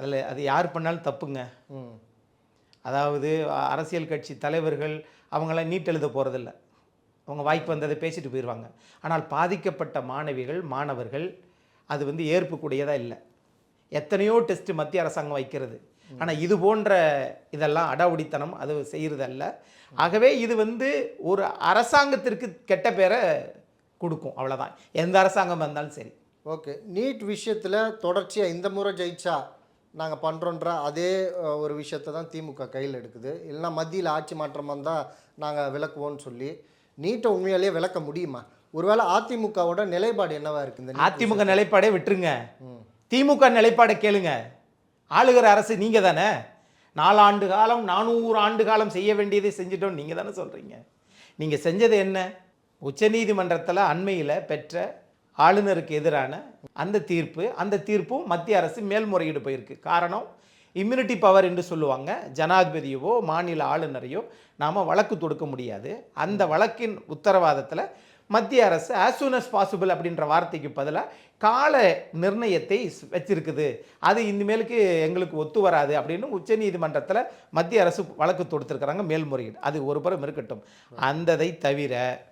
அதில் அது யார் பண்ணாலும் தப்புங்க. ம். அதாவது அரசியல் கட்சி தலைவர்கள் அவங்களாம் நீட் எழுத போகிறதில்ல அவங்க வாய்ப்பு வந்ததை பேசிட்டு போயிடுவாங்க ஆனால் பாதிக்கப்பட்ட மாணவிகள் மாணவர்கள் அது வந்து ஏற்புக்கூடியதாக இல்லை. எத்தனையோ டெஸ்ட்டு மத்திய அரசாங்கம் வைக்கிறது. ஆனால் இது போன்ற இதெல்லாம் அடாவடித்தனம் அது செய்கிறதல்ல ஆகவே இது வந்து ஒரு அரசாங்கத்திற்கு கெட்ட பேரை கொடுக்கும் அவ்வளோதான் எந்த அரசாங்கம் வந்தாலும் சரி. ஓகே. நீட் விஷயத்தில் தொடர்ச்சியாக இந்த முறை ஜெயிச்சா நாங்கள் பண்ணுறோன்ற அதே ஒரு விஷயத்தை தான் திமுக கையில் எடுக்குது. இல்லைன்னா மத்தியில் ஆட்சி மாற்றம் வந்தால் நாங்கள் விளக்குவோம்னு சொல்லி நீட்டை உண்மையாலேயே விளக்க முடியுமா? ஒருவேளை அதிமுகவோட நிலைப்பாடு என்னவா இருக்குது அதிமுக நிலைப்பாடே விட்டுருங்க. ம். திமுக நிலைப்பாடை கேளுங்க. ஆளுகிற அரசு நீங்கள் தானே? நாலாண்டு காலம் நானூறு ஆண்டு காலம் செய்ய வேண்டியதை செஞ்சிட்டோம். நீங்கள் தானே சொல்கிறீங்க நீங்கள் செஞ்சது என்ன? உச்சநீதிமன்றத்தில் அண்மையில் பெற்ற ஆளுநருக்கு எதிரான அந்த தீர்ப்பு அந்த தீர்ப்பும் மத்திய அரசு மேல்முறையீடு போயிருக்கு. காரணம் இம்யூனிட்டி பவர் என்று சொல்லுவாங்க. ஜனாதிபதியவோ மாநில ஆளுநரையோ நாம் வழக்கு தொடுக்க முடியாது. அந்த வழக்கின் உத்தரவாதத்தில் மத்திய அரசு ஆஸ் சூன் அஸ் பாசிபிள் அப்படின்ற வார்த்தைக்கு பதிலாக கால நிர்ணயத்தை வச்சிருக்குது. அது இனிமேலுக்கு எங்களுக்கு ஒத்து வராது அப்படின்னு உச்சநீதிமன்றத்தில் மத்திய அரசு வழக்கு தொடுத்துருக்குறாங்க மேல்முறையீடு. அது ஒரு புறம் இருக்கட்டும். அந்ததை தவிர